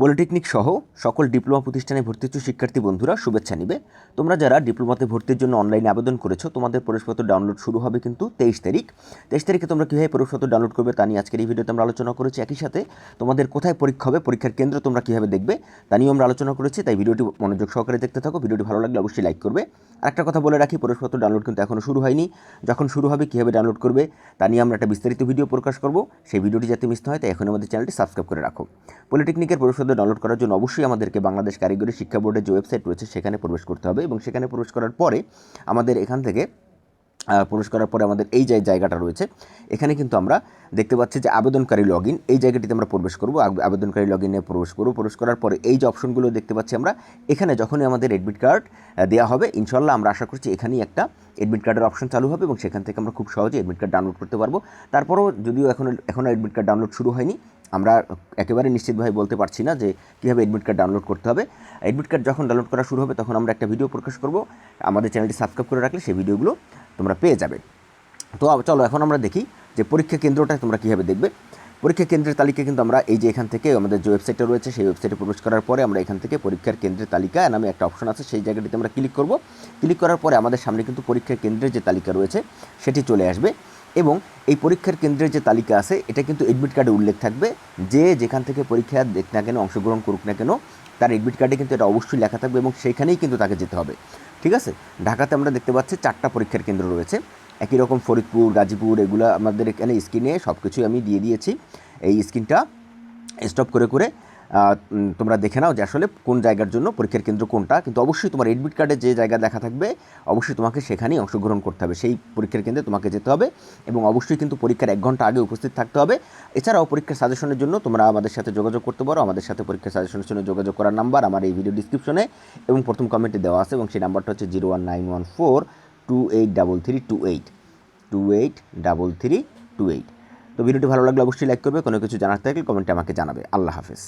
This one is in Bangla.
পলিটেকনিক সহ সকল ডিপ্লোমা প্রতিষ্ঠানে ভর্তি ইচ্ছুক শিক্ষার্থী বন্ধুরা, শুভেচ্ছা নিবে। তোমরা যারা ডিপ্লোমাতে ভর্তির জন্য অনলাইনে আবেদন করেছ, তোমাদের প্রবেশপত্র ডাউনলোড শুরু হবে কিন্তু তেইশ তারিখ। তেইশ তারিখে তোমরা কীভাবে প্রবেশপত্র ডাউনলোড করবে তা নিয়ে আজকের এই ভিডিওতে আমরা আলোচনা করেছি। একই সাথে তোমাদের কোথায় পরীক্ষা হবে, পরীক্ষার কেন্দ্র তোমরা কীভাবে দেখবে তা নিয়েও আমরা আলোচনা করেছি, তাই ভিডিওটি মনোযোগ সহকারে দেখতে থাকো। ভিডিওটি ভালো লাগলে অবশ্যই লাইক করবে। আর একটা কথা বলে রাখি, প্রবেশপত্র ডাউনলোড কিন্তু এখনও শুরু হয়নি। যখন শুরু হবে, কীভাবে ডাউনলোড করবে তা নিয়ে আমরা একটা বিস্তারিত ভিডিও প্রকাশ করব। সেই ভিডিওটি যাতে মিস হয়, তাই এখন আমাদের চ্যানেলটি সাবস্ক্রাইব করে রাখো। পলিটেকনিকের প্রবেশপত্র ডাউনলোড করার জন্য অবশ্যই আমাদেরকে বাংলাদেশ কারিগরি শিক্ষা বোর্ডের যে ওয়েবসাইট রয়েছে, সেখানে প্রবেশ করতে হবে এবং সেখানে প্রবেশ করার পরে আমাদের এখান থেকে প্রবেশ করার পরে আমাদের এই যে জায়গাটা রয়েছে, এখানে কিন্তু আমরা দেখতে পাচ্ছি যে আবেদনকারী লগ এই জায়গাটিতে আমরা প্রবেশ করব। আবেদনকারী লগ ইনে প্রবেশ করব। প্রবেশ করার পরে এই যে অপশনগুলো দেখতে পাচ্ছি আমরা, এখানে যখনই আমাদের এডমিট কার্ড দেওয়া হবে ইনশাল্লাহ আমরা আশা করছি এখানেই একটা এডমিট কার্ডের অপশন চালু হবে এবং সেখান থেকে আমরা খুব সহজে এডমিট কার্ড ডাউনলোড করতে পারব। তারপরেও যদিও এখনও এখনও এডমিট কার্ড ডাউনলোড শুরু হয়নি আমরা একেবারে নিশ্চিতভাবে বলতে পারছি না যে কীভাবে এডমিট কার্ড ডাউনলোড করতে হবে। এডমিট কার্ড যখন ডাউনলোড করা শুরু হবে তখন আমরা একটা ভিডিও প্রকাশ করব। আমাদের চ্যানেলটি সাবস্ক্রাইব করে রাখলে সেই ভিডিওগুলো তোমরা পেয়ে যাবে। তো চলো এখন আমরা দেখি যে পরীক্ষা কেন্দ্রটা তোমরা কীভাবে দেখবে। পরীক্ষা কেন্দ্রের তালিকা কিন্তু আমরা এই যে এখান থেকে আমাদের যে ওয়েবসাইটটা রয়েছে সেই ওয়েবসাইটে প্রবেশ করার পরে আমরা এখান থেকে পরীক্ষার কেন্দ্রের তালিকা নামে একটা অপশন আছে, সেই জায়গাটিতে আমরা ক্লিক করব। ক্লিক করার পরে আমাদের সামনে কিন্তু পরীক্ষার কেন্দ্রের যে তালিকা রয়েছে সেটি চলে আসবে। এবং এই পরীক্ষার কেন্দ্রের যে তালিকা আছে, এটা কিন্তু এডমিট কার্ডে উল্লেখ থাকবে। যে যেখান থেকে পরীক্ষা দেখ না কেন, অংশগ্রহণ করুক না কেন, তার এডমিট কার্ডে কিন্তু এটা অবশ্যই লেখা থাকবে এবং সেইখানেই কিন্তু তাকে যেতে হবে। ঠিক আছে? ঢাকাতে আমরা দেখতে পাচ্ছি চারটা পরীক্ষার কেন্দ্র রয়েছে। একই রকম ফরিদপুর, গাজীপুর, এগুলো আমাদের এখানে স্ক্রিনে সব কিছুই আমি দিয়ে দিয়েছি। এই স্ক্রিনটা স্টপ করে করে তোমরা দেখে নাও যে আসলে কোন জায়গার জন্য পরীক্ষার কেন্দ্র কোনটা। কিন্তু অবশ্যই তোমার এডমিট কার্ডে যে জায়গা দেখা থাকবে, অবশ্যই তোমাকে সেখানেই অংশগ্রহণ করতে হবে। সেই পরীক্ষার কেন্দ্রে তোমাকে যেতে হবে এবং অবশ্যই কিন্তু পরীক্ষার এক ঘণ্টা আগে উপস্থিত থাকতে হবে। এছাড়াও পরীক্ষার সাজেশনের জন্য তোমরা আমাদের সাথে যোগাযোগ করতে পারো। আমাদের সাথে পরীক্ষার সাজেশনের জন্য যোগাযোগ করার নাম্বার আমার এই ভিডিও ডিসক্রিপশনে এবং প্রথম কমেন্টে দেওয়া আছে এবং সেই নাম্বারটা হচ্ছে zero one nine one four two eight double three two eight two eight double three two eight তো ভিডিওটি ভালো লাগলে অবশ্যই লাইক করবে, কোনো কিছু জানার থাকলে কমেন্টে আমাকে জানাবে। আল্লাহ হাফেজ।